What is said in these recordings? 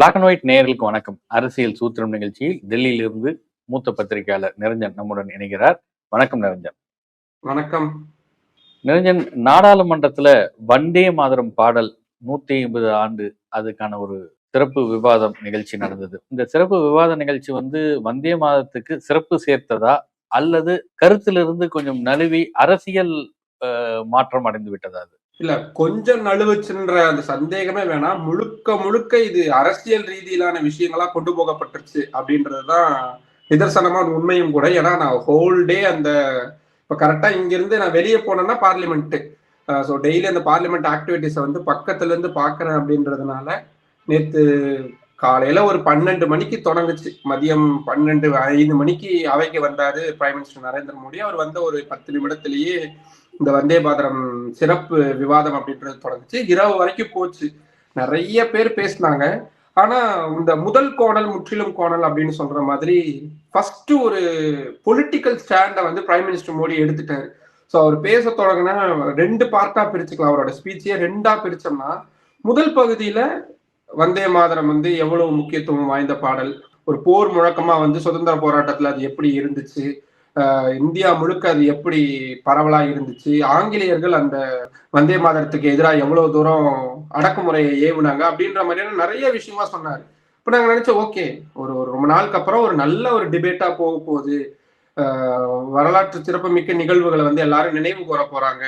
Black and white நேயர்களுக்கு வணக்கம். அரசியல் சூத்திரம் நிகழ்ச்சியில் டெல்லியிலிருந்து மூத்த பத்திரிகையாளர் நிரஞ்சன் நம்முடன் இணைகிறார். வணக்கம் நிரஞ்சன். வணக்கம். நிரஞ்சன் நாடாளுமன்றத்துல வந்தே மாதரம் பாடல் நூத்தி ஐம்பது ஆண்டு அதுக்கான ஒரு சிறப்பு விவாதம் நிகழ்ச்சி நடந்தது. இந்த சிறப்பு விவாத நிகழ்ச்சி வந்து வந்தே மாதத்துக்கு சிறப்பு சேர்த்ததா அல்லது கருத்திலிருந்து கொஞ்சம் நழுவி அரசியல் மாற்றம் அடைந்து விட்டதா அது? இல்ல கொஞ்சம் நழுவுச்சுன்ற அந்த சந்தேகமே வேணாம். முழுக்க முழுக்க இது அரசியல் ரீதியிலான விஷயங்களா கொண்டு போகப்பட்டுருச்சு அப்படின்றதுதான் நிதர்சனமான உண்மையும் கூட. ஏன்னா நான் ஹோல் டே அந்த இப்ப கரெக்டா இங்கிருந்து நான் வெளியே போனேன்னா பார்லிமெண்ட் ஸோ டெய்லி அந்த பார்லிமெண்ட் ஆக்டிவிட்டிஸை வந்து பக்கத்துல இருந்து பாக்குறேன் அப்படின்றதுனால நேத்து காலையில ஒரு பன்னெண்டு மணிக்கு தொடங்குச்சு. மதியம் பன்னெண்டு ஐந்து மணிக்கு அவைக்கு வந்தாரு பிரைம் மினிஸ்டர் நரேந்திர மோடி. அவர் வந்த ஒரு பத்து நிமிடத்திலேயே இந்த வந்தே பாதரம் சிறப்பு விவாதம் அப்படின்றது தொடங்குச்சு. இரவு வரைக்கும் போச்சு. நிறைய பேர் பேசினாங்க. ஆனா இந்த முதல் கோணல் முற்றிலும் கோணல் அப்படின்னு சொல்ற மாதிரி ஃபர்ஸ்ட் ஒரு பொலிட்டிக்கல் ஸ்டாண்டை வந்து பிரைம் மினிஸ்டர் மோடி எடுத்துட்டாரு. ஸோ அவர் பேச தொடங்கினா ரெண்டு பார்ட்டா பிரிச்சுக்கலாம். அவரோட ஸ்பீச்சையே ரெண்டா பிரிச்சோம்னா முதல் பகுதியில வந்தே மாதரம் வந்து எவ்வளவு முக்கியத்துவம் வாய்ந்த பாடல் ஒரு போர் முழக்கமா வந்து சுதந்திர போராட்டத்துல அது எப்படி இருந்துச்சு இந்தியா முழுக்க அது எப்படி பரவலா இருந்துச்சு? ஆங்கிலேயர்கள் அந்த வந்தே மாதரத்துக்கு எதிராக எவ்வளவு தூரம் அடக்குமுறையை ஏவுனாங்க அப்படின்ற மாதிரியான நிறைய விஷயமா சொன்னாரு. இப்ப நாங்க நினைச்சோம் ஓகே ஒரு ஒரு ரொம்ப நாளுக்கு அப்புறம் ஒரு நல்ல ஒரு டிபேட்டா போக போகுது. ஆஹ் வரலாற்று சிறப்புமிக்க நிகழ்வுகளை வந்து எல்லாரும் நினைவு கூற போறாங்க.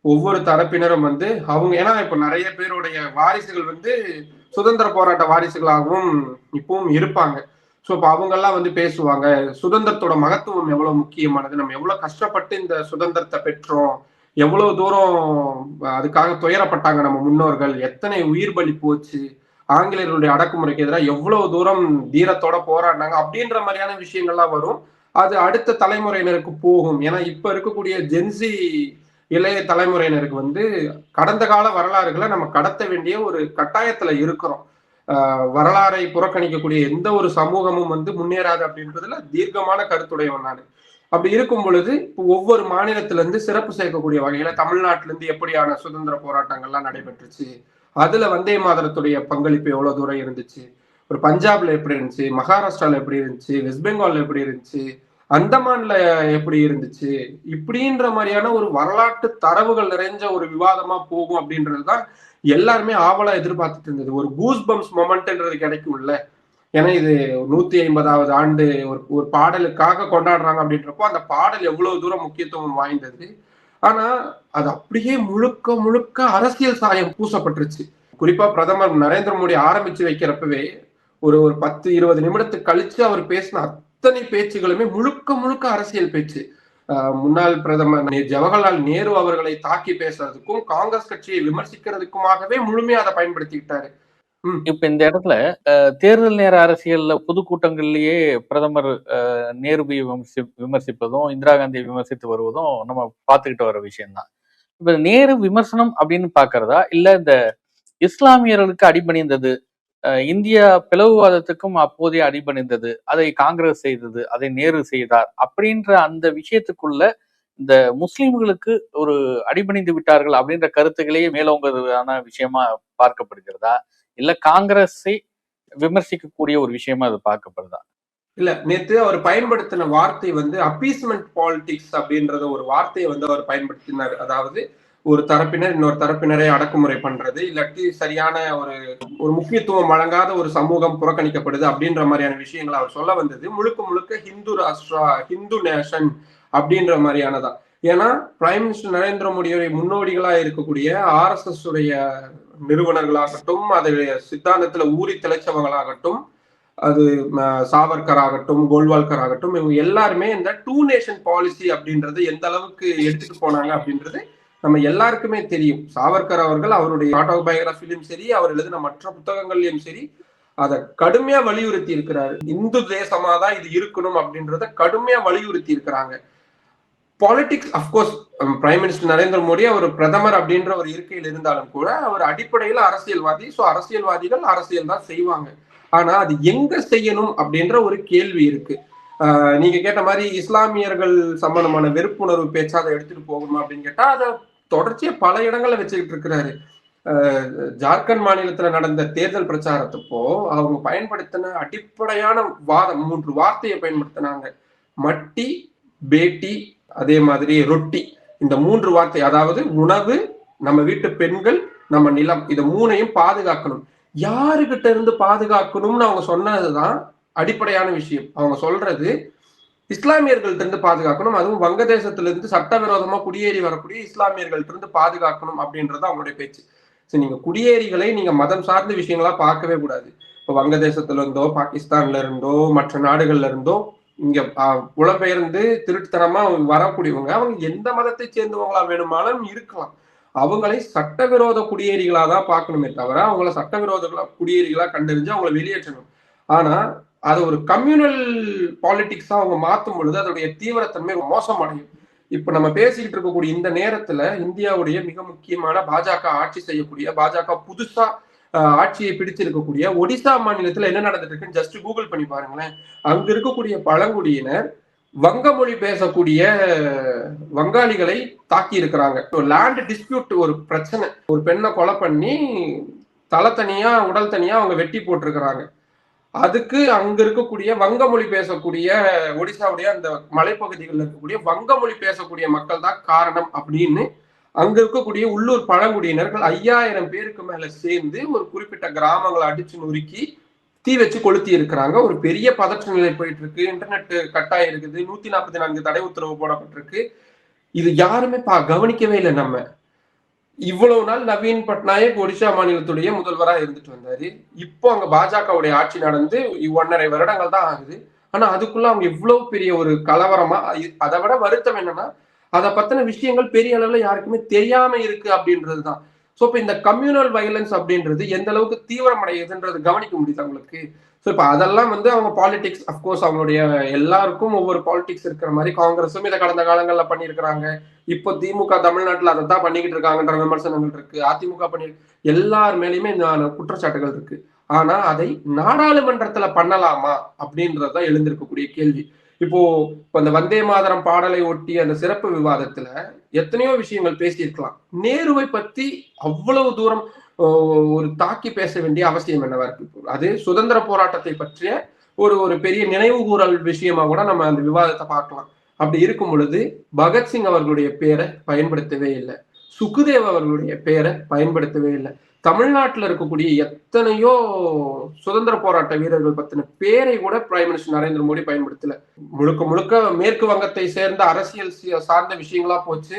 ஒவ்வொரு தரப்பினரும் வந்து அவங்க ஏன்னா இப்ப நிறைய பேருடைய வாரிசுகள் வந்து சுதந்திர போராட்ட வாரிசுகளாகவும் இப்பவும் இருப்பாங்க. ஸோ இப்போ அவங்கெல்லாம் வந்து பேசுவாங்க சுதந்திரத்தோட மகத்துவம் எவ்வளவு முக்கியமானது நம்ம எவ்வளவு கஷ்டப்பட்டு இந்த சுதந்திரத்தை பெற்றோம் எவ்வளவு தூரம் அதுக்காக துயரப்பட்டாங்க நம்ம முன்னோர்கள் எத்தனை உயிர் பலி போச்சு ஆங்கிலேயர்களுடைய அடக்குமுறைக்கு எதிராக எவ்வளவு தூரம் தீரத்தோட போராடினாங்க அப்படின்ற மாதிரியான விஷயங்கள்லாம் வரும். அது அடுத்த தலைமுறையினருக்கு போகும். ஏன்னா இப்ப இருக்கக்கூடிய ஜென்சி இளைய தலைமுறையினருக்கு வந்து கடந்த கால வரலாறுகளை நம்ம கடத்த வேண்டிய ஒரு கட்டாயத்துல இருக்கிறோம். வரலாறை புறக்கணிக்கக்கூடிய எந்த ஒரு சமூகமும் வந்து முன்னேறாது அப்படின்றதுல தீர்க்கமான கருத்துடையவன் நான். அப்படி இருக்கும் பொழுது இப்போ ஒவ்வொரு மாநிலத்திலிருந்து சிறப்பு சேர்க்கக்கூடிய வகையில தமிழ்நாட்டுல இருந்து எப்படியான சுதந்திர போராட்டங்கள்லாம் நடைபெற்றுச்சு? அதுல வந்தே மாதரத்துடைய பங்களிப்பு எவ்வளவு தூரம் இருந்துச்சு? ஒரு பஞ்சாப்ல எப்படி இருந்துச்சு? மகாராஷ்டிரால எப்படி இருந்துச்சு? வெஸ்ட் பெங்கால்ல எப்படி இருந்துச்சு? அந்தமான்ல எப்படி இருந்துச்சு? இப்படின்ற மாதிரியான ஒரு வரலாற்று தரவுகள் நிறைஞ்ச ஒரு விவாதமா போகும் அப்படின்றதுதான் எல்லாருமே ஆவலா எதிர்பார்த்துட்டு இருந்தது. ஒரு கூஸ் பம்ஸ் மொமெண்ட்ன்றது கிடைக்கும்ல. ஏன்னா இது நூத்தி ஐம்பதாவது ஆண்டு ஒரு ஒரு பாடலுக்காக கொண்டாடுறாங்க அப்படின்றப்போ அந்த பாடல் எவ்வளவு தூரம் முக்கியத்துவம் வாய்ந்தது. ஆனா அது அப்படியே முழுக்க முழுக்க அரசியல் சாயம் பூசப்பட்டுருச்சு. குறிப்பா பிரதமர் நரேந்திர மோடி ஆரம்பிச்சு வைக்கிறப்பவே ஒரு ஒரு பத்து இருபது நிமிடத்துக்கு கழிச்சு அவர் பேசின அத்தனை பேச்சுகளுமே முழுக்க முழுக்க அரசியல் பேச்சு. முன்னாள் பிரதமர் ஜவஹர்லால் நேரு அவர்களை தாக்கி பேசுறதுக்கும் காங்கிரஸ் கட்சியை விமர்சிக்கிறதுக்குமாகவே முழுமையா அதை பயன்படுத்திக்கிட்டாரு. இப்ப இந்த இடத்துல அஹ், தேர்தல் நேர அரசியல்ல பொதுக்கூட்டங்கள்லயே பிரதமர் நேருவை விமர்சி விமர்சிப்பதும் இந்திரா காந்தியை விமர்சித்து வருவதும் நம்ம பார்த்துக்கிட்டு வர விஷயம்தான். இப்ப நேரு விமர்சனம் அப்படின்னு பாக்குறதா இல்ல இந்த இஸ்லாமியர்களுக்கு அடிபணிந்தது இந்தியா பிளவுவாதத்துக்கும் அப்போதே அடிபணிந்தது. அதை காங்கிரஸ் செய்தது அதை நேரு செய்தார். அப்படின்ற அந்த விஷயத்துக்குள்ள இந்த முஸ்லிம்களுக்கு ஒரு அடிபணிந்து விட்டார்கள் அப்படின்ற கருத்துக்களையே மேலோங்குறதான விஷயமா பார்க்கப்படுகிறதா? இல்ல காங்கிரஸை விமர்சிக்கக்கூடிய ஒரு விஷயமா அது பார்க்கப்படுதா? இல்ல நேத்து அவர் பயன்படுத்தின வார்த்தை வந்து அப்பீஸ்மெண்ட் பாலிடிக்ஸ் அப்படின்றத ஒரு வார்த்தையை வந்து அவர் பயன்படுத்தினார். அதாவது ஒரு தரப்பினர் இன்னொரு தரப்பினரை அடக்குமுறை பண்றது இல்லாட்டி சரியான ஒரு ஒரு முக்கியத்துவம் வழங்காத ஒரு சமூகம் புறக்கணிக்கப்படுது அப்படின்ற மாதிரியான விஷயங்களை அவர் சொல்ல வந்தது. முழுக்க முழுக்க ஹிந்து ராஷ்டிரா ஹிந்து நேஷன் அப்படின்ற மாதிரியானதான். ஏன்னா பிரைம் மினிஸ்டர் நரேந்திர மோடியுடைய முன்னோடிகளா இருக்கக்கூடிய ஆர்எஸ்எஸ் உடைய நிறுவனர்களாகட்டும் அதனுடைய சித்தாந்தத்துல ஊறி திளைச்சவங்களாகட்டும் அது சாவர்கர் ஆகட்டும் கோல்வால்கர் ஆகட்டும் இவங்க எல்லாருமே இந்த டூ நேஷன் பாலிசி அப்படின்றது எந்த அளவுக்கு எடுத்துட்டு போனாங்க அப்படின்றது நம்ம எல்லாருக்குமே தெரியும். சாவர்கர் அவர்கள் அவருடைய ஆட்டோபயோகிராஃபிலையும் சரி அவர் எழுதின மற்ற புத்தகங்கள்லயும் சரி அதை கடுமையா வலியுறுத்தி இருக்கிறாரு. இந்து தேசமா தான் இது இருக்கணும் அப்படின்றத கடுமையா வலியுறுத்தி இருக்கிறாங்க. Politics of course prime minister Narendra Modi அவர் பிரதமர் அப்படின்ற ஒரு இருக்கையில் இருந்தாலும் கூட அவர் அடிப்படையில் அரசியல்வாதி. ஸோ அரசியல்வாதிகள் அரசியல் தான் செய்வாங்க. ஆனா அது எங்க செய்யணும் அப்படின்ற ஒரு கேள்வி இருக்கு. நீங்க கேட்ட மாதிரி இஸ்லாமியர்கள் சம்பந்தமான வெறுப்புணர்வு பேச்சா அதை எடுத்துட்டு போகணும் அப்படின்னு கேட்டா அதை தொடர்ச்சியா பல இடங்கள்ல வச்சுக்கிட்டு இருக்கிறாரு. ஜார்க்கண்ட் மாநிலத்துல நடந்த தேர்தல் பிரச்சாரத்தப்போ அவங்க பயன்படுத்தின அடிப்படையான வாதம் மூன்று வார்த்தையை பயன்படுத்தினாங்க. மட்டி பேட்டி அதே மாதிரி ரொட்டி. இந்த மூன்று வார்த்தை அதாவது உணவு நம்ம வீட்டு பெண்கள் நம்ம நிலம் இத மூணையும் பாதுகாக்கணும். யாருகிட்ட இருந்து பாதுகாக்கணும்னு அவங்க சொன்னதுதான் அடிப்படையான விஷயம். அவங்க சொல்றது இஸ்லாமியர்கள்ட்டிருந்து பாதுகாக்கணும். அதுவும் வங்கதேசத்திலிருந்து சட்டவிரோதமா குடியேறி வரக்கூடிய இஸ்லாமியர்கள்ட்டிருந்து பாதுகாக்கணும் அப்படின்றது அவங்களுடைய பேச்சு. சரி நீங்க குடியேறிகளை நீங்க மதம் சார்ந்த விஷயங்களா பார்க்கவே கூடாது. இப்போ வங்கதேசத்துல இருந்தோ பாகிஸ்தான்ல இருந்தோ மற்ற நாடுகள்ல இருந்தோ இங்க புலம்பெயர்ந்து திருட்டுத்தனமா வரக்கூடியவங்க அவங்க எந்த மதத்தை சேர்ந்தவங்களா வேணுமானாலும் இருக்கலாம். அவங்களை சட்டவிரோத குடியேறிகளா தான் பார்க்கணுமே தவிர அவங்கள சட்டவிரோத குடியேறிகளா கண்டறிஞ்சு அவங்கள வெளியேற்றணும். ஆனா அதை ஒரு கம்யூனல் பாலிட்டிக்ஸா அவங்க மாற்றும் பொழுது அதோடைய தீவிரத்தன்மை மோசமடையும். இப்ப நம்ம பேசிக்கிட்டு இருக்கக்கூடிய இந்த நேரத்துல இந்தியாவுடைய மிக முக்கியமான பாஜக ஆட்சி செய்யக்கூடிய பாஜக புதுசா ஆட்சியை பிடிச்சிருக்கக்கூடிய ஒடிசா மாநிலத்துல என்ன நடந்துட்டு இருக்குன்னு ஜஸ்ட் கூகுள் பண்ணி பாருங்களேன். அங்க இருக்கக்கூடிய பழங்குடியினர் வங்க மொழி பேசக்கூடிய வங்காளிகளை தாக்கி இருக்கிறாங்க. லேண்ட் டிஸ்பியூட் ஒரு பிரச்சனை. ஒரு பெண்ணை கொலை பண்ணி தலை தனியா உடல் தனியா அவங்க வெட்டி போட்டிருக்கிறாங்க. அதுக்கு அங்க இருக்கக்கூடிய வங்க மொழி பேசக்கூடிய ஒடிசாவுடைய அந்த மலைப்பகுதிகளில் இருக்கக்கூடிய வங்க மொழி பேசக்கூடிய மக்கள் தான் காரணம் அப்படின்னு அங்க இருக்கக்கூடிய உள்ளூர் பழங்குடியினர்கள் ஐயாயிரம் பேருக்கு மேல சேர்ந்து ஒரு குறிப்பிட்ட கிராமங்களை அடிச்சு நொறுக்கி தீ வச்சு கொளுத்தி இருக்கிறாங்க. ஒரு பெரிய பதற்ற நிலை போயிட்டு இருக்கு இன்டர்நெட் கட்டாயம் இருக்குது. நூத்தி நாற்பத்தி நான்கு தடை உத்தரவு போடப்பட்டிருக்கு. இது யாருமே பா கவனிக்கவே இல்லை நம்ம. இவ்வளவு நாள் நவீன் பட்நாயக் ஒடிஷா மாநிலத்துடைய முதல்வராக இருந்துட்டு வந்தாரு. இப்போ அங்க பாஜகவுடைய ஆட்சி நடந்து ஒன்னரை வருடங்கள் தான் ஆகுது. ஆனா அதுக்குள்ள அவங்க இவ்வளவு பெரிய ஒரு கலவரமா அதை விட வருத்தம் என்னன்னா அதை பத்தின விஷயங்கள் பெரிய அளவுல யாருக்குமே தெரியாம இருக்கு அப்படின்றதுதான். சோ இப்ப இந்த கம்யூனல் வயலன்ஸ் அப்படின்றது எந்த அளவுக்கு தீவிரமடையுதுன்றது கவனிக்க முடியுது அவங்களுக்கு ஸோ இப்போ அதெல்லாம் வந்து அவங்க பாலிடிக்ஸ் அஃப்கோர்ஸ் அவங்களுடைய எல்லாருக்கும் ஒவ்வொரு பாலிடிக்ஸ் இருக்கிற மாதிரி காங்கிரஸும் இதை கடந்த காலங்களில் பண்ணியிருக்கிறாங்க. இப்போ திமுக தமிழ்நாட்டில் அதை தான் பண்ணிக்கிட்டு இருக்காங்கன்ற விமர்சனங்கள் இருக்கு. அதிமுக பண்ணி எல்லார் மேலேயுமே இந்த குற்றச்சாட்டுகள் இருக்கு. ஆனா அதை நாடாளுமன்றத்துல பண்ணலாமா அப்படின்றதுதான் எழுந்திருக்கக்கூடிய கேள்வி. இப்போ இப்போ அந்த வந்தே மாதரம் பாடலை ஒட்டி அந்த சிறப்பு விவாதத்துல எத்தனையோ விஷயங்கள் பேசியிருக்கலாம். நேருவை பத்தி அவ்வளவு தூரம் ஒரு தாக்கி பேச வேண்டிய அவசியம் என்னவா இருக்கு? அது சுதந்திர போராட்டத்தை பற்றிய ஒரு ஒரு பெரிய நினைவு கூறல் விஷயமா கூட நம்ம அந்த விவாதத்தை பார்க்கலாம். அப்படி இருக்கும் பொழுது பகத்சிங் அவர்களுடைய பேரை பயன்படுத்தவே இல்லை. சுகுதேவ் அவர்களுடைய பேரை பயன்படுத்தவே இல்லை. தமிழ்நாட்டில் இருக்கக்கூடிய எத்தனையோ சுதந்திர போராட்ட வீரர்கள் பத்தின பேரை கூட பிரைம் மினிஸ்டர் நரேந்திர மோடி பயன்படுத்தல. முழுக்க முழுக்க மேற்கு வங்கத்தை சேர்ந்த அரசியல் சார்ந்த விஷயங்களா போச்சு.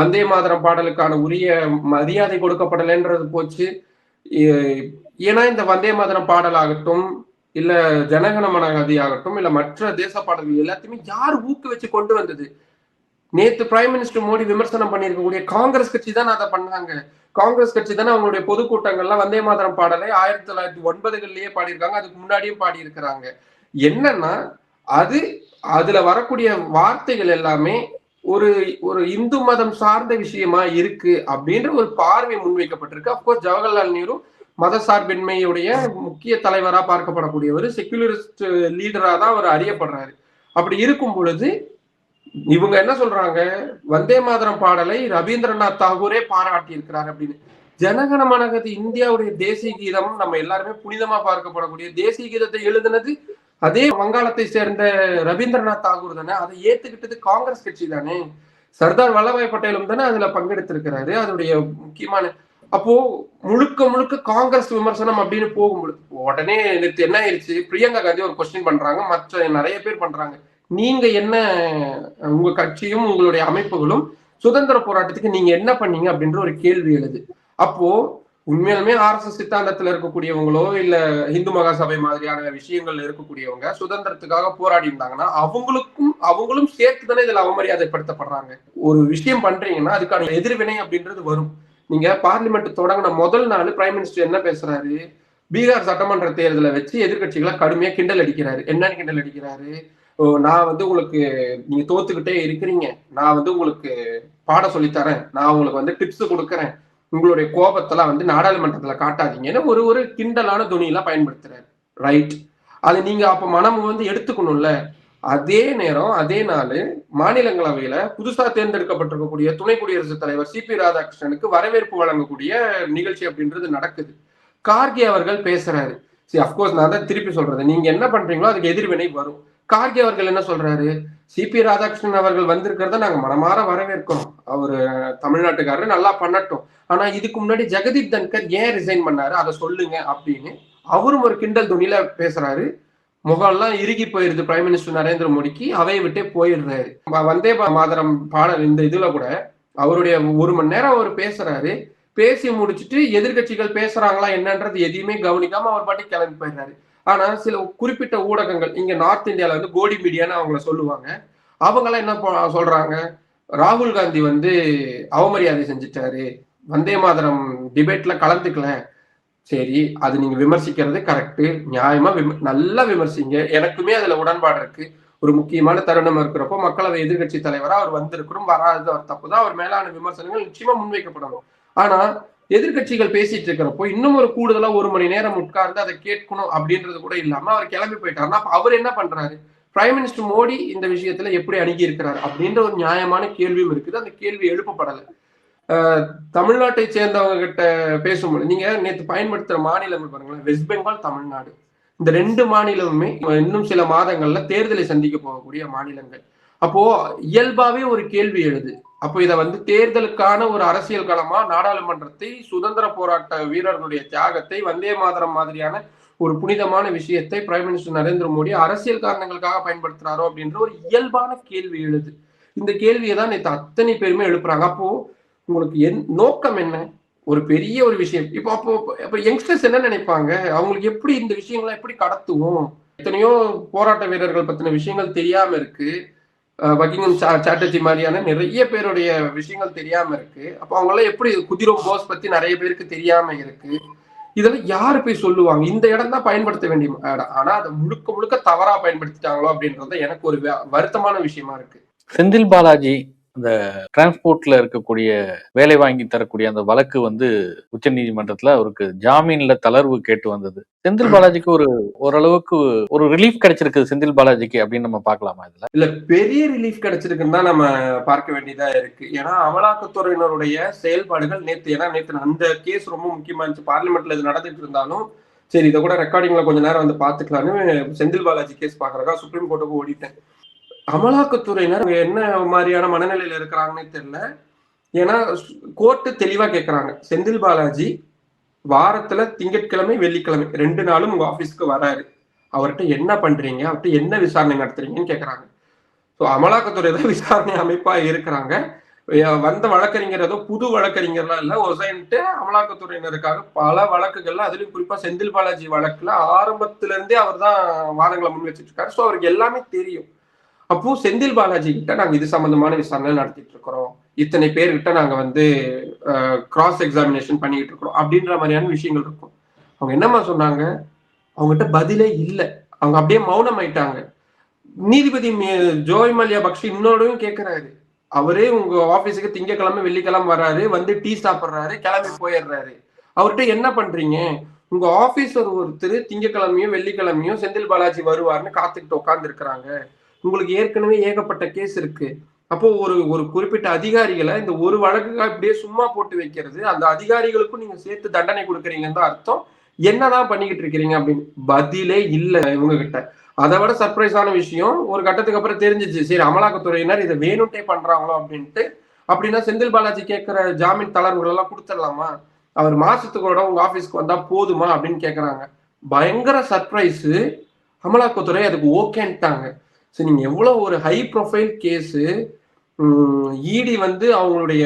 வந்தே மாதரம் பாடலுக்கான உரிய மரியாதை கொடுக்கப்படலைன்றது போச்சு. ஏன்னா இந்த வந்தே மாதரம் பாடலாகட்டும் இல்ல ஜனகணமனகதி ஆகட்டும் இல்ல மற்ற தேச பாடல்கள் எல்லாத்தையுமே யார் ஊக்குவிச்சு கொண்டு வந்தது? நேத்து பிரைம் மினிஸ்டர் மோடி விமர்சனம் பண்ணியிருக்கக்கூடிய காங்கிரஸ் கட்சி தான் அதை பண்ணாங்க. காங்கிரஸ் கட்சி தானே அவங்களுடைய பொதுக்கூட்டங்கள்ல வந்தே மாதரம் பாடலை ஆயிரத்தி தொள்ளாயிரத்தி ஒன்பதுகள்லயே பாடியிருக்காங்க அதுக்கு முன்னாடியும் பாடியிருக்கிறாங்க. என்னன்னா அது அதுல வரக்கூடிய வார்த்தைகள் எல்லாமே ஒரு ஒரு இந்து மதம் சார்ந்த விஷயமா இருக்கு அப்படின்ற ஒரு பார்வை முன்வைக்கப்பட்டிருக்கு. அப்கோர்ஸ் ஜவஹர்லால் நேரு மத சார்பின்மையுடைய முக்கிய தலைவரா பார்க்கப்படக்கூடியவர் செக்யூலரிஸ்ட் லீடரா தான் அவர் அறியப்படுறாரு. அப்படி இருக்கும் பொழுது இவங்க என்ன சொல்றாங்க? வந்தே மாதரம் பாடலை ரவீந்திரநாத் தாகூரே பாராட்டி இருக்கிறார் அப்படின்னு ஜனகணமனகதி இந்தியாவுடைய தேசிய கீதம் நம்ம எல்லாருமே புனிதமா பார்க்கப்படக்கூடிய தேசிய கீதத்தை எழுதினது அதே வங்காளத்தை சேர்ந்த ரவீந்திரநாத் தாகூர் தானே. அதை ஏத்துக்கிட்டது காங்கிரஸ் கட்சி தானே. சர்தார் வல்லபாய் பட்டேலும் தானே அதுல பங்கெடுத்திருக்கிறாரு. அதோடைய முக்கியமான அப்போ முழுக்க முழுக்க காங்கிரஸ் விமர்சனம் அப்படின்னு போகும்பொழுது உடனே நேத்து என்ன ஆயிடுச்சு பிரியங்கா காந்தி ஒரு கொஸ்டின் பண்றாங்க. மற்ற நிறைய பேர் பண்றாங்க. நீங்க என்ன உங்க கட்சியும் உங்களுடைய அமைப்புகளும் சுதந்திர போராட்டத்துக்கு நீங்க என்ன பண்ணீங்க அப்படின்ற ஒரு கேள்வி எழுது. அப்போ உண்மையாலுமே ஆர்எஸ்எஸ் சித்தாந்தத்துல இருக்கக்கூடியவங்களோ இல்ல இந்து மகாசபை மாதிரியான விஷயங்கள்ல இருக்கக்கூடியவங்க சுதந்திரத்துக்காக போராடி இருந்தாங்கன்னா அவங்களுக்கும் அவங்களும் சேர்த்து தானே இதுல அவமரியாதைப்படுத்தப்படுறாங்க. ஒரு விஷயம் பண்றீங்கன்னா அதுக்கான எதிர்வினை அப்படின்றது வரும். நீங்க பார்லிமெண்ட் தொடங்கின முதல் நாள் பிரைம் மினிஸ்டர் என்ன பேசுறாரு? பீகார் சட்டமன்ற தேர்தலை வச்சு எதிர்கட்சிகளை கடுமையா கிண்டல் அடிக்கிறாரு. என்னன்னு கிண்டல் அடிக்கிறாரு? ஓ, நான் வந்து உங்களுக்கு நீங்க தோத்துக்கிட்டே இருக்கிறீங்க. நான் வந்து உங்களுக்கு பாடம் சொல்லித்தரேன். நான் உங்களுக்கு வந்து டிப்ஸ் கொடுக்கறேன். உங்களுடைய கோபத்தெல்லாம் வந்து நாடாளுமன்றத்துல காட்டாதீங்கன்னு ஒரு ஒரு கிண்டலான துணியெல்லாம் பயன்படுத்துறாரு. ரைட் அது நீங்க அப்ப மனம் வந்து எடுத்துக்கணும்ல. அதே நேரம் அதே நாள் மாநிலங்களவையில புதுசா தேர்ந்தெடுக்கப்பட்டிருக்கக்கூடிய துணை குடியரசுத் தலைவர் சி பி ராதாகிருஷ்ணனுக்கு வரவேற்பு வழங்கக்கூடிய நிகழ்ச்சி அப்படின்றது நடக்குது. கார்கே அவர்கள் பேசுறாரு. சரி அப்கோர்ஸ் நான் தான் திருப்பி சொல்றது நீங்க என்ன பண்றீங்களோ அதுக்கு எதிர்வினை வரும். கார்கே அவர்கள் என்ன சொல்றாரு? சி பி ராதாகிருஷ்ணன் அவர்கள் வந்திருக்கிறத நாங்க மனமாற வரவேற்கிறோம். அவரு தமிழ்நாட்டுக்காரர் நல்லா பண்ணட்டும். ஆனா இதுக்கு முன்னாடி ஜெகதீப் தன்கர் ஏன் ரிசைன் பண்ணாரு? அதை சொல்லுங்க அப்படின்னு அவரும் ஒரு கிண்டல் துணியில பேசுறாரு. முகம்லாம் இறுகி போயிருது பிரைம் மினிஸ்டர் நரேந்திர மோடிக்கு. அவையை விட்டே போயிடுறாரு. வந்தே மாதரம் பாடல் இந்த இதுல கூட அவருடைய ஒரு மணி நேரம் அவர் பேசுறாரு. பேசி முடிச்சுட்டு எதிர்க்கட்சிகள் பேசுறாங்களா என்னன்றது எதையுமே கவனிக்காம அவர் பாட்டி கிளம்பி போயிடுறாரு. ஆனா சில குறிப்பிட்ட ஊடகங்கள் இங்க நார்த் இந்தியால வந்து கோடி மீடியான்னு அவங்கள சொல்லுவாங்க. அவங்கெல்லாம் என்ன சொல்றாங்க? ராகுல் காந்தி வந்து அவமரியாதை செஞ்சுட்டாரு. வந்தே மாதரம் டிபேட்ல கலந்துக்கல. சரி அது நீங்க விமர்சிக்கிறது கரெக்டு நியாயமா விம- நல்லா விமர்சிங்க. எனக்குமே அதுல உடன்பாடு இருக்கு. ஒரு முக்கியமான தருணம் இருக்கிறப்போ மக்களவை எதிர்க்கட்சி தலைவரா அவர் வந்திருக்கிறோம் வராது அவர் தப்புதான் அவர் மேலான விமர்சனங்கள் நிச்சயமா முன்வைக்கப்படணும். ஆனா எதிர்க்கட்சிகள் பேசிட்டு இருக்கிறப்போ இன்னும் ஒரு கூடுதலா ஒரு மணி நேரம் உட்கார்ந்து அதை கேட்கணும் அப்படின்றது கூட இல்லாம அவர் கிளம்பி போயிட்டாருன்னா அவர் என்ன பண்றாரு? பிரைம் மினிஸ்டர் மோடி இந்த விஷயத்துல எப்படி அணுகி இருக்கிறார் அப்படின்ற ஒரு நியாயமான கேள்வியும் இருக்குது. அந்த கேள்வி எழுப்பப்படலை. தமிழ்நாட்டை சேர்ந்தவங்க கிட்ட பேசும்போது நீங்க நேற்று பயன்படுத்துற மாநிலங்கள் பாருங்களேன். West Bengal Tamil Nadu. இந்த ரெண்டு மாநிலமுமே இன்னும் சில மாதங்கள்ல தேர்தலை சந்திக்க போகக்கூடிய மாநிலங்கள். அப்போ இயல்பாவே ஒரு கேள்வி எழுது. அப்போ இதை வந்து தேர்தலுக்கான ஒரு அரசியல் களமா நாடாளுமன்றத்தை சுதந்திர போராட்ட வீரர்களுடைய தியாகத்தை வந்தே மாதரம் மாதிரியான ஒரு புனிதமான விஷயத்தை பிரைம் மினிஸ்டர் நரேந்திர மோடி அரசியல் காரணங்களுக்காக பயன்படுத்துறாரோ அப்படின்ற ஒரு இயல்பான கேள்வி எழுது. இந்த கேள்வியை தான் நேற்று அத்தனை பேருமே எழுப்புறாங்க. அப்போ உங்களுக்கு என் நோக்கம் என்ன? ஒரு பெரிய ஒரு விஷயம். இப்போ அப்போ அப்போ யங்ஸ்டர்ஸ் என்ன நினைப்பாங்க? அவங்களுக்கு எப்படி இந்த விஷயங்களை எப்படி கடத்துவோம்? எத்தனையோ போராட்ட வீரர்கள் பத்தின விஷயங்கள் தெரியாம இருக்கு. பக்கிங்கம் சா- சாட்டர்ஜி மாதிரியான நிறைய பேருடைய விஷயங்கள் தெரியாம இருக்கு. அப்போ அவங்களாம் எப்படி குதிரோ போஸ் பத்தி நிறைய பேருக்கு தெரியாம இருக்கு? இதெல்லாம் யாரு போய் சொல்லுவாங்க? இந்த இடம் தான் பயன்படுத்த வேண்டிய இடம். ஆனா அதை முழுக்க முழுக்க தவறா பயன்படுத்திட்டாங்களோ அப்படின்றது எனக்கு ஒரு வருத்தமான விஷயமா இருக்கு. செந்தில் பாலாஜி அந்த டிரான்ஸ்போர்ட்ல இருக்கக்கூடிய வேலை வாங்கி தரக்கூடிய அந்த வழக்கு வந்து உச்சநீதிமன்றத்துல அவருக்கு ஜாமீன்ல தளர்வு கேட்டு வந்தது. செந்தில் பாலாஜிக்கு ஒரு ஓரளவுக்கு ஒரு ரிலீஃப் கிடைச்சிருக்கு செந்தில் பாலாஜிக்கு அப்படின்னு நம்ம பார்க்கலாமா இதுல? இல்ல பெரிய ரிலீஃப் கிடைச்சிருக்குன்னு தான் நம்ம பார்க்க வேண்டியதா இருக்கு. ஏன்னா அமலாக்கத்துறையினருடைய செயல்பாடுகள் நேத்து ஏன்னா நேத்து அந்த கேஸ் ரொம்ப முக்கியமா இருந்துச்சு. பார்லிமெண்ட்ல இது நடந்துட்டு இருந்தாலும் சரி இதை கூட ரெக்கார்டிங்ல கொஞ்ச நேரம் வந்து பாத்துக்கலாம்னு செந்தில் பாலாஜி கேஸ் பாக்குறதா சுப்ரீம் கோர்ட்டுக்கு ஓடிட்டேன். அமலாக்கத்துறையினர் என்ன மாதிரியான மனநிலையில இருக்கிறாங்கன்னு தெரியல. ஏன்னா கோர்ட்டு தெளிவா கேட்கறாங்க செந்தில் பாலாஜி வாரத்துல திங்கட்கிழமை வெள்ளிக்கிழமை ரெண்டு நாளும் உங்க ஆபீஸ்க்கு வராரு. அவர்கிட்ட என்ன பண்றீங்க? அவர்கிட்ட என்ன விசாரணை நடத்துறீங்கன்னு கேட்கறாங்க ஸோ அமலாக்கத்துறை தான் விசாரணை அமைப்பா இருக்கிறாங்க. வந்த வழக்கறிஞர் ஏதோ புது வழக்கறிஞர்லாம் இல்ல. ஒசைன்ட்டு அமலாக்கத்துறையினருக்காக பல வழக்குகள்ல அதுலயும் குறிப்பா செந்தில் பாலாஜி வழக்குல ஆரம்பத்துல இருந்தே அவர் தான் வாதங்களை முன் வச்சிட்டு இருக்காரு. ஸோ அவருக்கு எல்லாமே தெரியும். அப்போ செந்தில் பாலாஜி கிட்ட நாங்க இது சம்பந்தமான விசாரணை நடத்திட்டு இருக்கிறோம் இத்தனை பேர்கிட்ட நாங்க வந்து கிராஸ் எக்ஸாமினேஷன் பண்ணிட்டு இருக்கிறோம் அப்படின்ற மாதிரியான விஷயங்கள் இருக்கும். அவங்க என்னம்மா சொன்னாங்க? அவங்ககிட்ட பதிலே இல்லை. அவங்க அப்படியே மௌனம் ஆயிட்டாங்க நீதிபதி ஜோய் மல்யா பக்ஷி இன்னோடையும் கேட்கிறாரு அவரே உங்க ஆபீஸுக்கு திங்கக்கிழமை வெள்ளிக்கிழமை வர்றாரு வந்து டீ சாப்பிடுறாரு கிளம்பி போயிடுறாரு. அவர்கிட்ட என்ன பண்றீங்க? உங்க ஆபீசர் ஒருத்தர் திங்கக்கிழமையும் வெள்ளிக்கிழமையும் செந்தில் பாலாஜி வருவார்னு காத்துக்கிட்டு உட்கார்ந்து இருக்கிறாங்க உங்களுக்கு ஏற்கனவே ஏகப்பட்ட கேஸ் இருக்கு. அப்போ ஒரு ஒரு குறிப்பிட்ட அதிகாரிகளை இந்த ஒரு வழக்குக்காக இப்படியே சும்மா போட்டு வைக்கிறது அந்த அதிகாரிகளுக்கும் நீங்க சேர்த்து தண்டனை கொடுக்குறீங்கன்னு தான் அர்த்தம். என்னதான் பண்ணிக்கிட்டு இருக்கிறீங்க அப்படின்னு? பதிலே இல்லை இவங்க கிட்ட அதை விட சர்ப்ரைஸான விஷயம் ஒரு கட்டத்துக்கு அப்புறம் தெரிஞ்சிச்சு. சரி அமலாக்கத்துறையினர் இதை வேணுட்டே பண்றாங்களோ அப்படின்ட்டு. அப்படின்னா செந்தில் பாலாஜி கேட்கிற ஜாமீன் தளர்வுகள் எல்லாம் கொடுத்துடலாமா? அவர் மாசத்துக்கூட உங்க ஆபீஸ்க்கு வந்தா போதுமா அப்படின்னு கேக்குறாங்க. பயங்கர சர்ப்ரைஸ் அமலாக்கத்துறை அதுக்கு ஓகேன்ட்டாங்க சரி நீங்கள் எவ்வளோ ஒரு ஹை ப்ரொஃபைல் கேஸு இடி வந்து அவங்களுடைய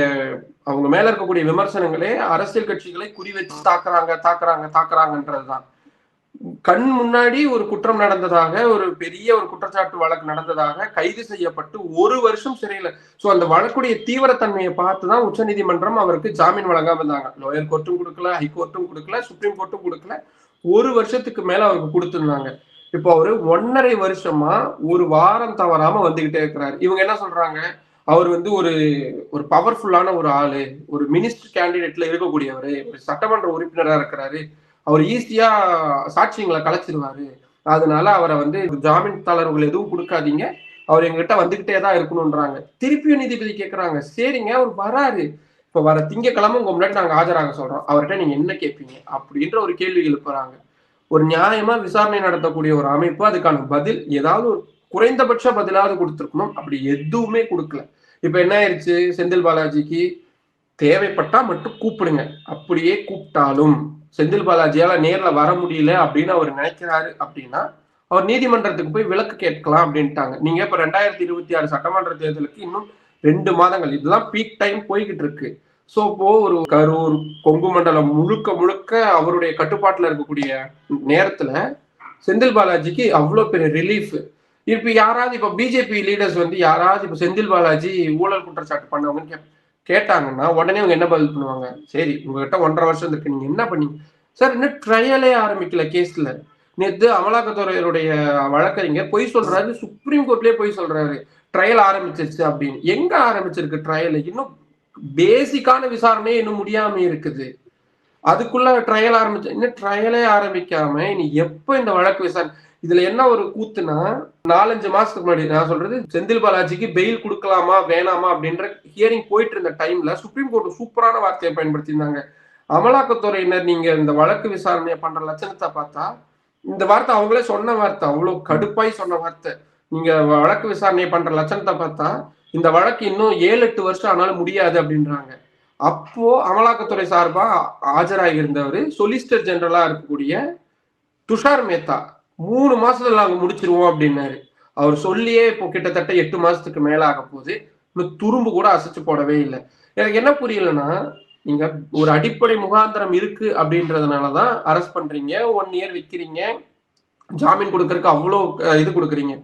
அவங்க மேல இருக்கக்கூடிய விமர்சனங்களே அரசியல் கட்சிகளை குறி வச்சு தாக்குறாங்க தாக்குறாங்க தாக்குறாங்கன்றதுதான். கண் முன்னாடி ஒரு குற்றம் நடந்ததாக ஒரு பெரிய ஒரு குற்றச்சாட்டு வழக்கு நடந்ததாக கைது செய்யப்பட்டு ஒரு வருஷம் சிறையில. சோ அந்த வழக்குடைய தீவிரத்தன்மையை பார்த்து தான் உச்சநீதிமன்றம் அவருக்கு ஜாமீன் வழங்காம இருந்தாங்க. லோயர் கோர்ட்டும் கொடுக்கல ஹை கோர்ட்டும் கொடுக்கல சுப்ரீம் கோர்ட்டும் கொடுக்கல. ஒரு வருஷத்துக்கு மேல அவருக்கு கொடுத்துருந்தாங்க. இப்போ அவரு ஒன்னரை வருஷமா ஒரு வாரம் தவறாம வந்துகிட்டே இருக்கிறாரு. இவங்க என்ன சொல்றாங்க? அவர் வந்து ஒரு ஒரு பவர்ஃபுல்லான ஒரு ஆளு ஒரு மினிஸ்டர் கேண்டிடேட்ல இருக்கக்கூடியவர் ஒரு சட்டமன்ற உறுப்பினரா இருக்கிறாரு. அவர் ஈஸியா சாட்சியங்களை கலைச்சிருவாரு. அதனால அவரை வந்து ஜாமீன் தளர்வுகள் எதுவும் கொடுக்காதீங்க. அவர் எங்ககிட்ட வந்துகிட்டே தான் இருக்கணும்ன்றாங்க. திருப்பியும் நீதிபதி கேட்கறாங்க சரிங்க அவர் வராரு. இப்ப வர திங்கக்கிழமை உங்க முன்னாடி நாங்க ஆஜராக சொல்றோம். அவர்கிட்ட நீங்க என்ன கேட்பீங்க அப்படின்ற ஒரு கேள்வி எழுப்புறாங்க. ஒரு நியாயமா விசாரணை நடத்தக்கூடிய ஒரு அமைப்பு அதுக்கான பதில் ஏதாவது ஒரு குறைந்தபட்ச பதிலாவது கொடுத்துருக்கணும். அப்படி எதுவுமே கொடுக்கல. இப்ப என்ன ஆயிடுச்சு செந்தில் பாலாஜிக்கு தேவைப்பட்டா மட்டும் கூப்பிடுங்க. அப்படியே கூப்பிட்டாலும் செந்தில் பாலாஜியால நேர்ல வர முடியல அப்படின்னு அவர் நினைக்கிறாரு அப்படின்னா அவர் நீதிமன்றத்துக்கு போய் விலக்கு கேட்கலாம் அப்படின்ட்டாங்க. நீங்க இப்ப ரெண்டாயிரத்தி இருபத்தி ஆறு சட்டமன்ற தேர்தலுக்கு இன்னும் ரெண்டு மாதங்கள். இதெல்லாம் பீக் டைம் போய்கிட்டு இருக்கு. சோ இப்போ ஒரு கரூர் கொங்கு மண்டலம் முழுக்க முழுக்க அவருடைய கட்டுப்பாட்டுல இருக்கக்கூடிய நேரத்துல செந்தில் பாலாஜிக்கு அவ்வளவு பெரிய ரிலீஃப் இப்ப யாராவது இப்ப பிஜேபி லீடர்ஸ் வந்து யாராவது இப்ப செந்தில் பாலாஜி ஊழல் குற்றச்சாட்டு பண்ணவங்கன்னு கே- கேட்டாங்கன்னா உடனே அவங்க என்ன பதில் பண்ணுவாங்க? சரி உங்ககிட்ட ஒன்றரை வருஷம் இருக்கு நீங்க என்ன பண்ணீங்க? சார் இன்னும் ட்ரையலே ஆரம்பிக்கல கேஸ்ல நேற்று அமலாக்கத்துறையருடைய வழக்கறிஞர் பொய் சொல்றாரு சுப்ரீம் கோர்ட்லயே பொய் சொல்றாரு. ட்ரையல் ஆரம்பிச்சிருச்சு அப்படின்னு. எங்க ஆரம்பிச்சிருக்கு ட்ரையல் இன்னும் பேசிக்கான விசாரணையே இன்னும் முடியாம இருக்குது. அதுக்குள்ள ட்ரையல் ஆரம்பிச்சு இன்னும் ட்ரையலே ஆரம்பிக்காம இனி எப்ப இந்த வழக்கு விசாரணை இதுல என்ன ஒரு கூத்துனா நாலஞ்சு மாசத்துக்கு முன்னாடி நான் சொல்றது செந்தில் பாலாஜிக்கு பெயில் கொடுக்கலாமா வேணாமா அப்படின்ற ஹியரிங் போயிட்டு இருந்த டைம்ல சுப்ரீம் கோர்ட் சூப்பரான வார்த்தையை பயன்படுத்தியிருந்தாங்க. அமலாக்கத்துறையினர் நீங்க இந்த வழக்கு விசாரணையை பண்ற லட்சணத்தை பார்த்தா இந்த வார்த்தை அவங்களே சொன்ன வார்த்தை அவ்வளவு கடுப்பாய் சொன்ன வார்த்தை. நீங்க வழக்கு விசாரணையை பண்ற லட்சணத்தை பார்த்தா இந்த வழக்கு இன்னும் ஏழு எட்டு வருஷம் ஆனால முடியாது அப்படின்றாங்க. அப்போ அமலாக்கத்துறை சார்பா ஆஜராகி இருந்தவர் சொலிசிட்டர் ஜெனரலா இருக்கக்கூடிய துஷார் மேத்தா. மூணு மாசத்துல நாங்க முடிச்சிருவோம் அப்படின்னாரு. அவர் சொல்லியே இப்போ கிட்டத்தட்ட எட்டு மாசத்துக்கு மேல ஆக போகுது. இன்னும் துரும்பு கூட அசைச்சு போடவே இல்லை. எனக்கு என்ன புரியலன்னா நீங்க ஒரு அடிப்படை முகாந்திரம் இருக்கு அப்படின்றதுனாலதான் அரெஸ்ட் பண்றீங்க ஒன் இயர் விக்கிறீங்க ஜாமீன் கொடுக்கறதுக்கு அவ்வளோ அஹ், இது கொடுக்குறீங்க.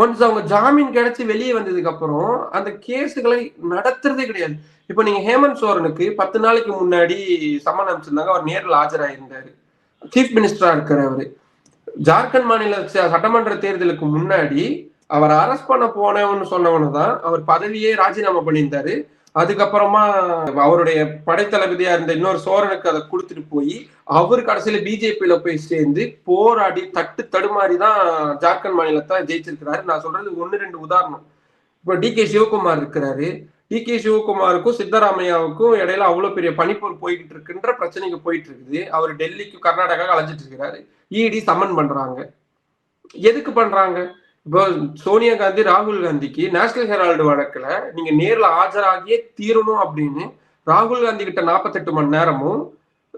ஒன்ஸ் அவங்க ஜாமீன் கிடைச்சு வெளியே வந்ததுக்கு அப்புறம் அந்த கேஸுகளை நடத்துறதே கிடையாது. இப்போ நீங்க ஹேமந்த் சோரனுக்கு பத்து நாளைக்கு முன்னாடி சம்மன் அனுப்பிச்சிருந்தாங்க. அவர் நேரில் ஆஜராயிருந்தாரு. சீஃப் மினிஸ்டரா இருக்கிறவர் ஜார்க்கண்ட் மாநில சட்டமன்ற தேர்தலுக்கு முன்னாடி அவர் அரெஸ்ட் பண்ண போனவன்னு சொன்னவனு தான் அவர் பதவியே ராஜினாமா பண்ணியிருந்தாரு. அதுக்கப்புறமா அவருடைய படைத்தளபதியா இருந்த இன்னொரு சோரனுக்கு அதை கொடுத்துட்டு போய் அவர் கடைசியில பிஜேபியில போய் சேர்ந்து போராடி தட்டு தடுமாறி தான் ஜார்க்கண்ட் மாநிலத்தை ஜெயிச்சிருக்கிறாரு. நான் சொல்றது ஒன்னு ரெண்டு உதாரணம். இப்போ டி கே சிவகுமார் இருக்கிறாரு. டி கே சிவகுமாருக்கும் சித்தராமையாவுக்கும் இடையில அவ்வளவு பெரிய பனிப்போர் போய்கிட்டு இருக்குன்ற பிரச்சனைக்கு போயிட்டு இருக்குது அவர் டெல்லிக்கு கர்நாடகா அலைஞ்சிட்டு இருக்கிறாரு. இடி சமன் பண்றாங்க. எதுக்கு பண்றாங்க? இப்போ சோனியா காந்தி ராகுல் காந்திக்கு நேஷனல் ஹெரால்டு வழக்குல நீங்க நேர்ல ஆஜராகியே தீரணும் அப்படின்னு ராகுல் காந்தி கிட்ட நாற்பத்தெட்டு மணி நேரமும்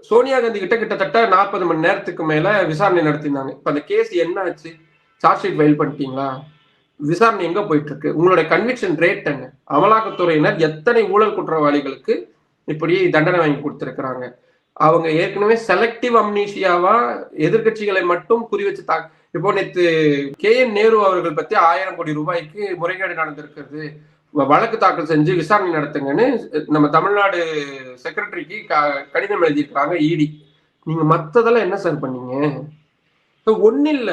சோனியா காந்தி கிட்ட கிட்டத்தட்ட நாற்பது மணி நேரத்துக்கு மேல விசாரணை நடத்தினாங்க இப்ப அந்த கேஸ் என்ன ஆச்சு சார்ஜ் ஷீட் ஃபைல் பண்ணிட்டீங்களா? விசாரணை எங்க போயிட்டு இருக்கு உங்களுடைய கன்விக்ஷன் ரேட் என்ன? அமலாக்கத்துறையினர் எத்தனை ஊழல் குற்றவாளிகளுக்கு இப்படி தண்டனை வாங்கி கொடுத்துருக்குறாங்க? அவங்க ஏற்கனவே செலக்டிவ் அம்னீஷியாவா எதிர்க்கட்சிகளை மட்டும் குறி வச்சு தா இப்போ நேற்று கே என் நேரு அவர்கள் பத்தி ஆயிரம் கோடி ரூபாய்க்கு முறைகேடு நடந்திருக்கிறது. வழக்கு தாக்கல் செஞ்சு விசாரணை நடத்துங்கன்னு நம்ம தமிழ்நாடு செக்ரட்டரிக்கு கடிதம் எழுதியிருக்கிறாங்க இடி நீங்க மத்ததெல்லாம் என்ன சார் பண்ணீங்க? ஒன்னு இல்ல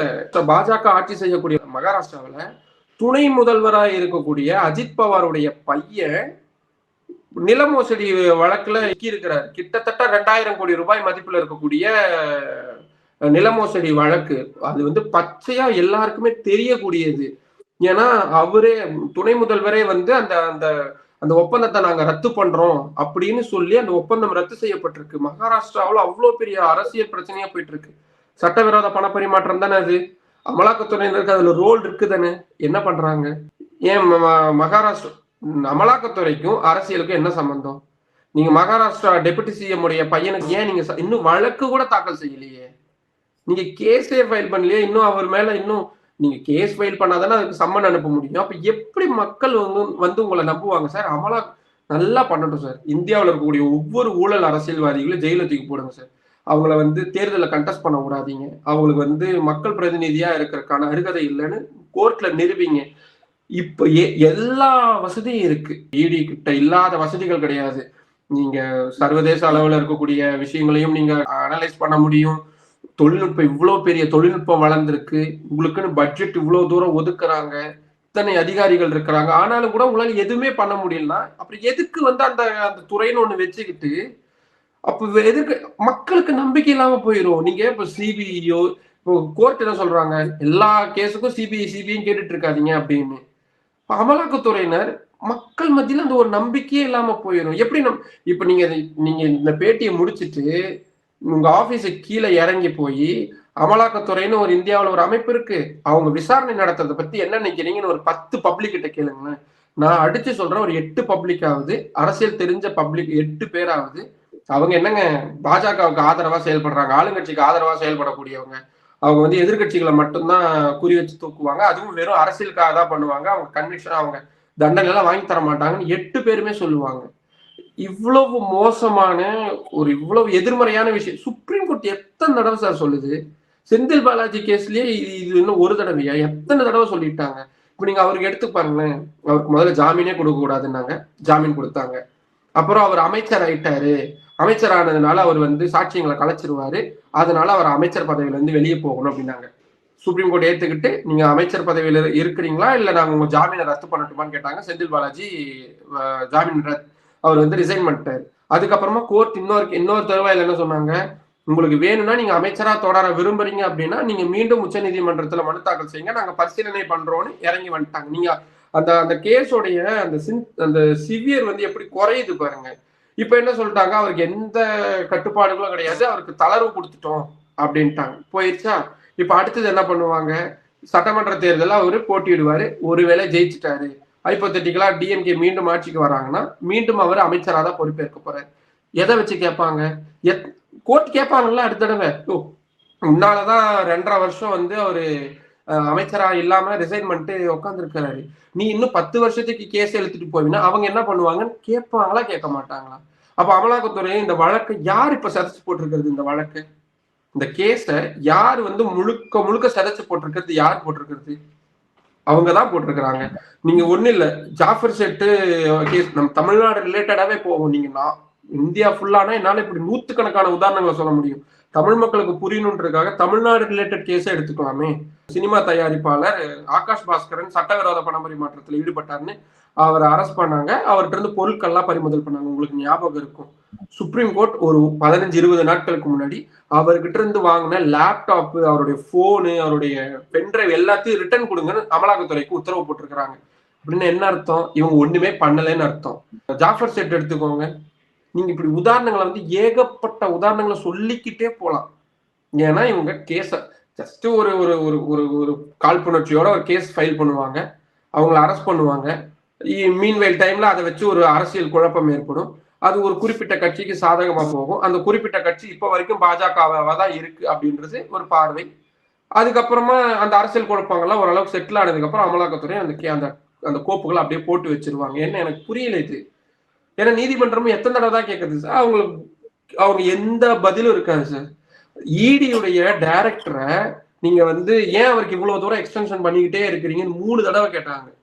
பாஜக ஆட்சி செய்யக்கூடிய மகாராஷ்டிராவில் துணை முதல்வராக இருக்கக்கூடிய அஜித் பவாருடைய பையன் நில மோசடி வழக்குல இருக்கிறார் கிட்டத்தட்ட ரெண்டாயிரம் கோடி ரூபாய் மதிப்புல இருக்கக்கூடிய நிலமோசடி வழக்கு அது வந்து பச்சையா எல்லாருக்குமே தெரியக்கூடியது. ஏன்னா அவரே துணை முதல்வரே வந்து அந்த அந்த அந்த ஒப்பந்தத்தை நாங்க ரத்து பண்றோம் அப்படின்னு சொல்லி அந்த ஒப்பந்தம் ரத்து செய்யப்பட்டிருக்கு. மகாராஷ்டிராவில் அவ்வளோ பெரிய அரசியல் பிரச்சனையா போயிட்டு இருக்கு சட்டவிரோத பண பரிமாற்றம் தானே அது? அமலாக்கத்துறையினருக்கு அதுல ரோல் இருக்கு தானே என்ன பண்றாங்க? ஏன் ம- மகாராஷ்டிரா அமலாக்கத்துறைக்கும் அரசியலுக்கும் என்ன சம்பந்தம்? நீங்க மகாராஷ்டிரா டெபுட்டி சிஎம் உடைய பையனுக்கு ஏன் நீங்க ச- இன்னும் வழக்கு கூட தாக்கல் செய்யலையே? நீங்க கேஸே ஃபைல் பண்ணலையே? இன்னும் அவர் மேல இன்னும் நீங்க கேஸ் ஃபைல் பண்ணாதானே அதுக்கு சம்மன் அனுப்ப முடியும். அப்ப எப்படி மக்கள் வந்து வந்து உங்களை நம்புவாங்க? சார் அமலா நல்லா பண்ணட்டும் சார். இந்தியாவில் இருக்கக்கூடிய ஒவ்வொரு ஊழல் அரசியல்வாதிகளும் ஜெயில தூக்கி போடுங்க சார். அவங்கள வந்து தேர்தலில் கண்டஸ்ட் பண்ண விடாதீங்க. அவங்களுக்கு வந்து மக்கள் பிரதிநிதியா இருக்கிறதுக்கான அருகதை இல்லைன்னு கோர்ட்ல நிரூபிங்க. இப்ப எல்லா வசதியும் இருக்கு. இடி கிட்ட இல்லாத வசதிகள் கிடையாது. நீங்க சர்வதேச அளவுல இருக்கக்கூடிய விஷயங்களையும் நீங்க அனலைஸ் பண்ண முடியும். தொழில்நுட்பம் இவ்வளோ பெரிய தொழில்நுட்பம் வளர்ந்துருக்கு. உங்களுக்குன்னு பட்ஜெட் இவ்வளோ தூரம் ஒதுக்குறாங்க. இத்தனை அதிகாரிகள் இருக்கிறாங்க. ஆனாலும் கூட உங்களால் எதுவுமே பண்ண முடியலன்னா அப்புறம் எதுக்கு வந்து அந்த அந்த துறைன்னு ஒன்று வச்சுக்கிட்டு அப்போ எதுக்கு மக்களுக்கு நம்பிக்கை இல்லாமல் போயிடும் நீங்கள் இப்போ சிபிஐயோ இப்போ கோர்ட் என்ன சொல்கிறாங்க எல்லா கேஸுக்கும் சிபிஐ சிபிஐன்னு கேட்டுட்டு இருக்காதீங்க அப்படின்னு. இப்ப அமலாக்கத்துறையினர் மக்கள் மத்தியில் அந்த ஒரு நம்பிக்கையே இல்லாமல் போயிடும் எப்படி நம் இப்போ நீங்கள் நீங்கள் இந்த பேட்டியை முடிச்சிட்டு உங்க ஆபீஸுக்கு கீழே இறங்கி போய் அமலாக்கத்துறைன்னு ஒரு இந்தியாவில் ஒரு அமைப்பு இருக்கு. அவங்க விசாரணை நடத்துறதை பத்தி என்ன நினைக்கிறீங்கன்னு ஒரு பத்து பப்ளிக் கிட்ட கேளுங்களேன். நான் அடிச்சு சொல்றேன் ஒரு எட்டு பப்ளிக் ஆகுது. அரசியல் தெரிஞ்ச பப்ளிக் எட்டு பேராவது அவங்க என்னங்க பாஜகவுக்கு ஆதரவா செயல்படுறாங்க ஆளுங்கட்சிக்கு ஆதரவா செயல்படக்கூடியவங்க. அவங்க வந்து எதிர்கட்சிகளை மட்டும்தான் குறி வச்சு தூக்குவாங்க. அதுவும் வெறும் அரசியலுக்காக தான் பண்ணுவாங்க. அவங்க கன்விக்ஷன் அவங்க தண்டனை எல்லாம் வாங்கி தர மாட்டாங்கன்னு எட்டு பேருமே சொல்லுவாங்க. இவ்வளவு மோசமான ஒரு இவ்வளவு எதிர்மறையான விஷயம். சுப்ரீம் கோர்ட் எத்தனை தடவை சார் சொல்லுது? செந்தில் பாலாஜி கேஸ்லயே இது இது இன்னும் ஒரு தடவையா? எத்தனை தடவை சொல்லிட்டாங்க? இப்ப நீங்க அவருக்கு எடுத்து பாருங்களேன். அவருக்கு முதல்ல ஜாமீனே கொடுக்க கூடாதுன்னாங்க. ஜாமீன் கொடுத்தாங்க. அப்புறம் அவர் அமைச்சர் ஆயிட்டாரு. அமைச்சர் ஆனதுனால அவர் வந்து சாட்சியங்களை கலைச்சிருவாரு. அதனால அவர் அமைச்சர் பதவியில இருந்து வெளியே போகணும் அப்படின்னாங்க. சுப்ரீம் கோர்ட் ஏத்துக்கிட்டு நீங்க அமைச்சர் பதவியில இருக்கிறீங்களா? இல்ல நாங்க உங்க ஜாமீனை ரத்து பண்ணட்டுமான்னு கேட்டாங்க. செந்தில் பாலாஜி ஜாமீன் ரத்- அவர் வந்து ரிசைன் பண்ணிட்டாரு. அதுக்கப்புறமா கோர்ட் இன்னொரு இன்னொரு தருவாயில் என்ன சொன்னாங்க? உங்களுக்கு வேணும்னா நீங்க அமைச்சரா தொடர விரும்புறீங்க அப்படின்னா நீங்க மீண்டும் உச்சநீதிமன்றத்துல மனு தாக்கல் செய்யுங்க. நாங்க பரிசீலனை பண்றோம்னு இறங்கி வந்துட்டாங்க. நீங்க அந்த அந்த கேஸோடைய அந்த சின் அந்த சிவியர் வந்து எப்படி குறையுது பாருங்க. இப்ப என்ன சொல்லிட்டாங்க? அவருக்கு எந்த கட்டுப்பாடுகளும் கிடையாது. அவருக்கு தளர்வு கொடுத்துட்டோம். அப்படின்ட்டாங்க. போயிடுச்சா இப்ப அடுத்தது என்ன பண்ணுவாங்க? சட்டமன்ற தேர்தலில் அவரு போட்டியிடுவாரு. ஒருவேளை ஜெயிச்சுட்டாரு. ஹைப்போத்தட்டிக்கலா டிஎம்கே மீண்டும் ஆட்சிக்கு வராங்கன்னா மீண்டும் அவர் அமைச்சராக தான் பொறுப்பேற்க போறாரு. எதை வச்சு கேட்பாங்க? எத் கோர்ட் கேட்பாங்கல்ல அடுத்த தடவை. ஓ உன்னாலதான் ரெண்டரை வருஷம் வந்து அவரு அமைச்சரா இல்லாம ரிசைன் பண்ணிட்டு உட்காந்துருக்கிறாரு நீ இன்னும் பத்து வருஷத்துக்கு கேஸ் எழுத்துட்டு போவீங்கன்னா அவங்க என்ன பண்ணுவாங்கன்னு கேட்பாங்களா கேட்க மாட்டாங்களா? அப்ப அமலாக்கத்துறை இந்த வழக்கு யார் இப்ப சதைச்சு போட்டிருக்கிறது இந்த வழக்கு? இந்த கேஸ யார் வந்து முழுக்க முழுக்க சதைச்சு போட்டிருக்கிறது யார் போட்டிருக்கிறது? அவங்க தான் போட்டிருக்கிறாங்க. நீங்க ஒண்ணு இல்ல ஜாஃபர் செட்டு கேஸ் நம்ம தமிழ்நாடு ரிலேட்டடாவே போகும் நீங்க. நான் இந்தியா ஃபுல்லானா என்னால இப்படி நூத்துக்கணக்கான உதாரணங்களை சொல்ல முடியும். தமிழ் மக்களுக்கு புரியணுன்றதுக்காக தமிழ்நாடு ரிலேட்டட் கேஸை எடுத்துக்கலாமே. சினிமா தயாரிப்பாளர் ஆகாஷ் பாஸ்கரன் சட்டவிரோத பண பரிமாற்றத்தில் ஈடுபட்டார்னு அவரை அரெஸ்ட் பண்ணாங்க. அவர்கிட்ட இருந்து பொருட்கள்லாம் பறிமுதல் பண்ணாங்க. உங்களுக்கு ஞாபகம் இருக்கும். சுப்ரீம் கோர்ட் ஒரு பதினஞ்சு இருபது நாட்களுக்கு முன்னாடி அவர்கிட்ட இருந்து வாங்கின லேப்டாப் அவருடைய போனு அவருடைய பென்ட்ரைவ் எல்லாத்தையும் ரிட்டர்ன் கொடுங்கன்னு அமலாக்கத்துறைக்கு உத்தரவு போட்டிருக்கிறாங்க. அப்படின்னு என்ன அர்த்தம்? இவங்க ஒண்ணுமே பண்ணலைன்னு அர்த்தம். ஜாஃபர் செட் எடுத்துக்கோங்க. நீங்க இப்படி உதாரணங்களை வந்து ஏகப்பட்ட உதாரணங்களை சொல்லிக்கிட்டே போலாம். ஏன்னா இவங்க கேஸ ஜஸ்ட் ஒரு ஒரு ஒரு ஒரு ஒரு காழ்ப்புணர்ச்சியோட ஒரு கேஸ் ஃபைல் பண்ணுவாங்க. அவங்கள அரெஸ்ட் பண்ணுவாங்க. மீன்வெயில் டைம்ல அதை வச்சு ஒரு அரசியல் குழப்பம் ஏற்படும். அது ஒரு குறிப்பிட்ட கட்சிக்கு சாதகமா போகும். அந்த குறிப்பிட்ட கட்சி இப்ப வரைக்கும் பாஜகவாக தான் இருக்கு அப்படின்றது ஒரு பார்வை. அதுக்கப்புறமா அந்த அரசியல் குழப்பங்கள்லாம் ஓரளவுக்கு செட்டில் ஆனதுக்கு அப்புறம் அமலாக்கத்துறை அந்த கே- அந்த அந்த கோப்புகளை அப்படியே போட்டு வச்சிருவாங்க. என்ன எனக்கு புரியல இது. ஏன்னா நீதிமன்றமும் எத்தனை தடவை தான் கேட்குது சார்? அவங்களுக்கு அவங்க எந்த பதிலும் இருக்காது சார். இடியுடைய டைரக்டரை நீங்க வந்து ஏன் அவருக்கு இவ்வளவு தூரம் எக்ஸ்டென்ஷன் பண்ணிக்கிட்டே இருக்கிறீங்கன்னு மூணு தடவை கேட்டாங்க.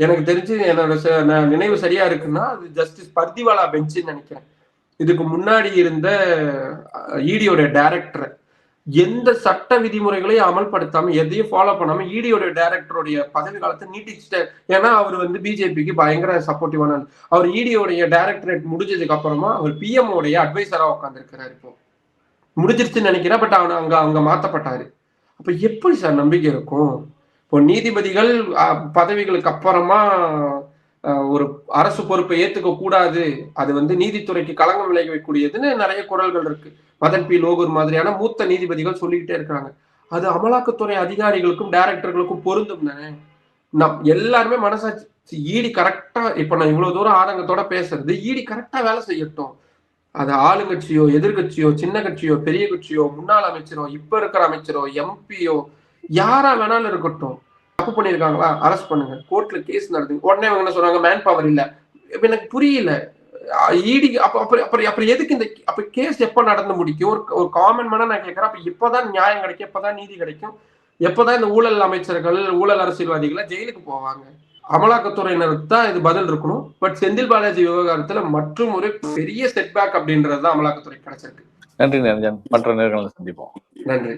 எனக்கு தெரிஞ்சு என்னோட ச- நான் நினைவு சரியா இருக்குன்னா அது ஜஸ்டிஸ் பர்திவாலா பெஞ்சுன்னு நினைக்கிறேன். இதுக்கு முன்னாடி இருந்த இடியோட டைரக்டர் எந்த சட்ட விதிமுறைகளையும் அமல்படுத்தாம எதையும் ஃபாலோ பண்ணாம இடியோட டைரக்டருடைய பதவி காலத்தை நீட்டிச்சுட்டார் ஏன்னா அவர் வந்து பிஜேபிக்கு பயங்கர சப்போர்ட்டிவான அவர் இடியோடைய டைரக்டரேட் முடிஞ்சதுக்கு அப்புறமா அவர் பிஎம் உடைய அட்வைசரா உட்காந்துருக்கிறாரு இப்போ. முடிஞ்சிருச்சுன்னு நினைக்கிறேன் பட் அவன் அங்க அங்க மாத்தப்பட்டாரு. அப்ப எப்படி சார் நம்பிக்கை இருக்கும்? இப்போ நீதிபதிகள் பதவிகளுக்கு அப்புறமா ஒரு அரசு பொறுப்பை ஏத்துக்க கூடாது. அது வந்து நீதித்துறைக்கு களங்கம் விளைவிக்கூடியதுன்னு நிறைய குரல்கள் இருக்கு. மதன் பி. லோகூர் மாதிரியான மூத்த நீதிபதிகள் சொல்லிக்கிட்டே இருக்கிறாங்க அது அமலாக்கத்துறை அதிகாரிகளுக்கும் டைரக்டர்களுக்கும் பொருந்தும் தானே? நம் எல்லாருமே மனசாட்சி ஈடி கரெக்டா இப்ப நான் இவ்வளவு தூரம் ஆதங்கத்தோட பேசுறது ஈடி கரெக்டா வேலை செய்யட்டும். அது ஆளுங்கட்சியோ எதிர்கட்சியோ சின்ன கட்சியோ பெரிய கட்சியோ முன்னாள் அமைச்சரோ இப்ப இருக்கிற அமைச்சரோ எம்பியோ யாரா வேணாலும் இருக்கட்டும். தப்பு பண்ணிருக்காங்களா அரெஸ்ட் பண்ணுங்க. கோர்ட்ல கேஸ் நடத்துங்க உடனே அவங்க என்ன சொல்றாங்க? மேன் பவர் இல்ல. இப்ப எனக்கு புரியல. ஈடி அப்ப அப்புறம் அப்புறம் அப்புறம் எதுக்கு இந்த அப்ப கேஸ் எப்ப நடந்து முடிக்கும்? ஒரு ஒரு காமன் மேனா நான் கேட்கறேன் அப்ப எப்பதான் நியாயம் கிடைக்கும். எப்பதான் நீதி கிடைக்கும். எப்பதான் இந்த ஊழல் அமைச்சர்கள் ஊழல் அரசியல்வாதிகளை ஜெயிலுக்கு போவாங்க. அமலாக்கத்துறையினருக்கு தான் இது பதில் இருக்கணும். பட் செந்தில் பாலாஜி விவகாரத்துல மற்றும் ஒரு பெரிய செட்பேக் அப்படின்றது தான் அமலாக்கத்துறை கிடைச்சிருக்கு. நன்றி நிரஞ்சன் மற்ற நேர்களை சந்திப்போம். நன்றி.